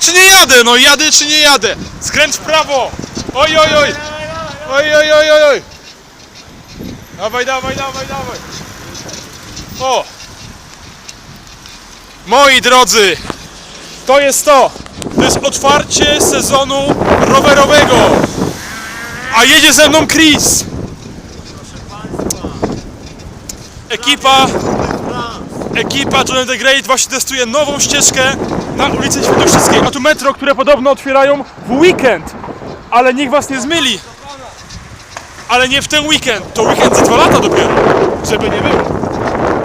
czy nie jadę? No jadę czy nie jadę? Skręć w prawo! Oj, oj, oj! Oj, oj, oj, oj, oj! Dawaj, dawaj, dawaj, dawaj! O! Moi drodzy! To jest to! To jest otwarcie sezonu rowerowego! A jedzie ze mną Chris! Ekipa Ekipa John the Great właśnie testuje nową ścieżkę na ulicy Świętokrzyskiej, a tu metro, które podobno otwierają w weekend. Ale niech was nie zmyli. Ale nie w ten weekend, to weekend za dwa lata dopiero, żeby nie było.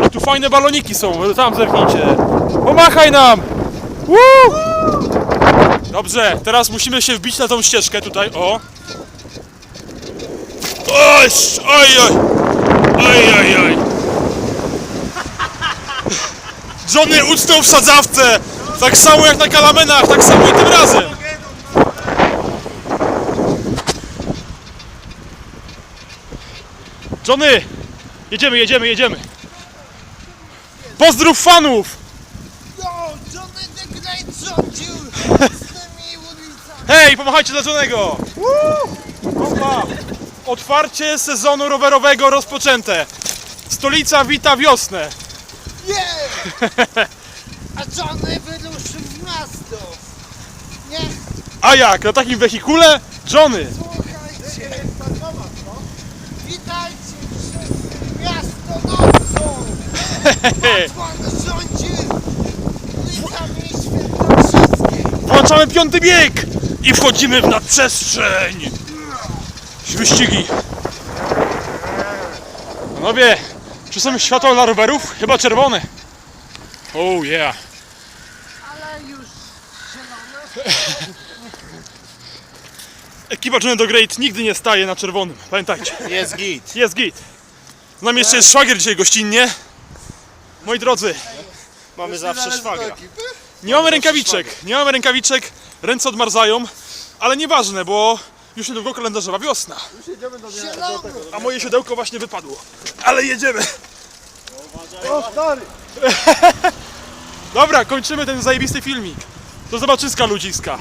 A tu fajne baloniki są, tam zerknijcie. Pomachaj nam! Woo! Dobrze, teraz musimy się wbić na tą ścieżkę tutaj, o. Oj, oj, oj, oj, oj. Johnny ucnął w sadzawce! Tak samo jak na kalamenach, tak samo i tym razem! Johnny! Jedziemy, jedziemy, jedziemy! Pozdrów fanów! Hej, pomachajcie dla Johnego! Opa! Otwarcie sezonu rowerowego rozpoczęte! Stolica wita wiosnę! A Johnny wyruszył w miasto. Nie, A jak? Na takim wehikule? Johnny! słuchajcie. Witajcie wszyscy, miasto nocą. Pan rządzi ulicami świętokrzyskiej. Włączamy piąty bieg i wchodzimy w nadprzestrzeń. Wyścigi. Panowie, czy są światła dla rowerów? Chyba czerwone. Oh yeah. Ale już zielone. Ekipa Johnny do Great nigdy nie staje na czerwonym. Pamiętajcie. Jest git. Jest git. Z nami jeszcze jest szwagier dzisiaj gościnnie. Moi drodzy, Mamy zawsze szwagra. nie mamy rękawiczek. Nie mamy rękawiczek. Ręce odmarzają. Ale nieważne, bo już niedługo kalendarzowa wiosna. Zielony. A moje siodełko właśnie wypadło. Ale jedziemy. O, stary. Dobra, kończymy ten zajebisty filmik. Do zobaczyska ludziska.